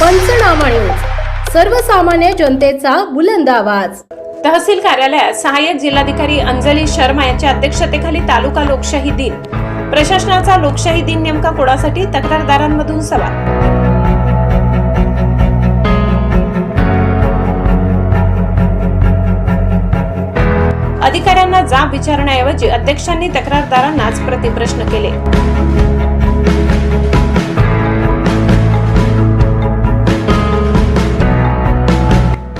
पंचनामा न्यूज. सर्वसामान्य जनतेचा बुलंद आवाज. तहसील कार्यालयात सहाय्यक जिल्हाधिकारी अंजली शर्मा यांच्या अध्यक्षतेखाली तालुका लोकशाही दिन. प्रशासनाचा लोकशाही दिन नेमका कोणासाठी? तक्रारदारांमधून सवाल. अधिकाऱ्यांना जाब विचारण्याऐवजी अध्यक्षांनी तक्रारदारांनाच प्रतिप्रश्न केले.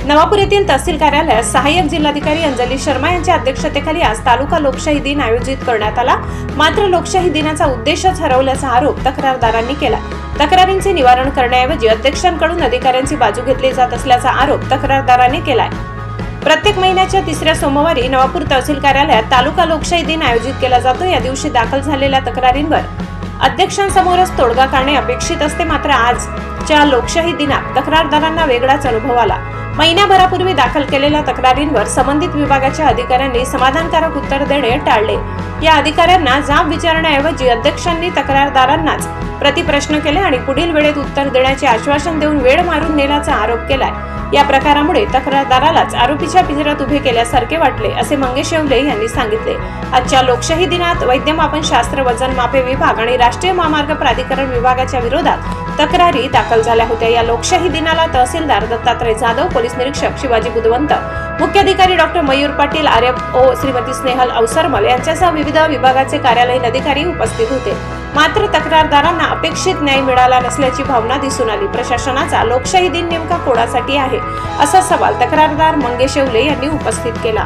नवापूर येथील तहसील कार्यालयात सहाय्यक जिल्हाधिकारी अंजली शर्मा यांच्या अध्यक्षतेखाली आज तालुका लोकशाही दिन आयोजित करण्यात आला. मात्र लोकशाही दिनाचा उद्देशच हरवल्याचा आरोप तक्रारदारांनी केला. तक्रारींचे निवारण करण्याऐवजी अध्यक्षांकडून अधिकाऱ्यांची बाजू घेतली जात असल्याचा आरोप तक्रारदारांनी केलाय. प्रत्येक महिन्याच्या तिसऱ्या सोमवारी नवापूर तहसील कार्यालयात तालुका लोकशाही दिन आयोजित केला जातो. या दिवशी दाखल झालेल्या तक्रारींवर अध्यक्षांसमोरच तोडगा काढणे अपेक्षित असते. मात्र आजच्या लोकशाही दिनात तक्रारदारांना वेगळाच अनुभव आला. महिन्याभरापूर्वी दाखल केलेल्या तक्रारींवर संबंधित विभागाच्या अधिकाऱ्यांनी समाधानकारक उत्तर देणे टाळले. या अधिकाऱ्यांना जाब विचारण्याऐवजी अध्यक्षांनी तक्रारदारांनाच प्रतिप्रश्न केले आणि पुढील वेळेत उत्तर देण्याचे आश्वासन देऊन वेळ मारून नेल्याचा आरोप केलाय. या प्रकारामुळे तक्रारदारालाच आरोपीच्या पिंजऱ्यात उभे केल्यासारखे वाटले असे मंगेश येवले यांनी सांगितले. आजच्या लोकशाही दिनात वैद्यमापन शास्त्र वजन मापे विभाग आणि राष्ट्रीय महामार्ग प्राधिकरण विभागाच्या विरोधात तक्रारी दाखल झाल्या होत्या. या लोकशाही दिनाला तहसीलदार दत्तात्रय जाधव पोलीस निरीक्षक शिवाजी बुधवंत मुख्याधिकारी डॉक्टर मयूर पाटील आर्य ओ श्रीमती स्नेहल अवसरमल यांच्यासह विविध विभागाचे कार्यालयीन अधिकारी उपस्थित होते. मात्र तक्रारदारांना अपेक्षित न्याय मिळाला नसल्याची भावना दिसून आली. प्रशासनाचा लोकशाही दिन नेमका कोणासाठी आहे? असा सवाल तक्रारदार मंगेश येवले यांनी उपस्थित केला.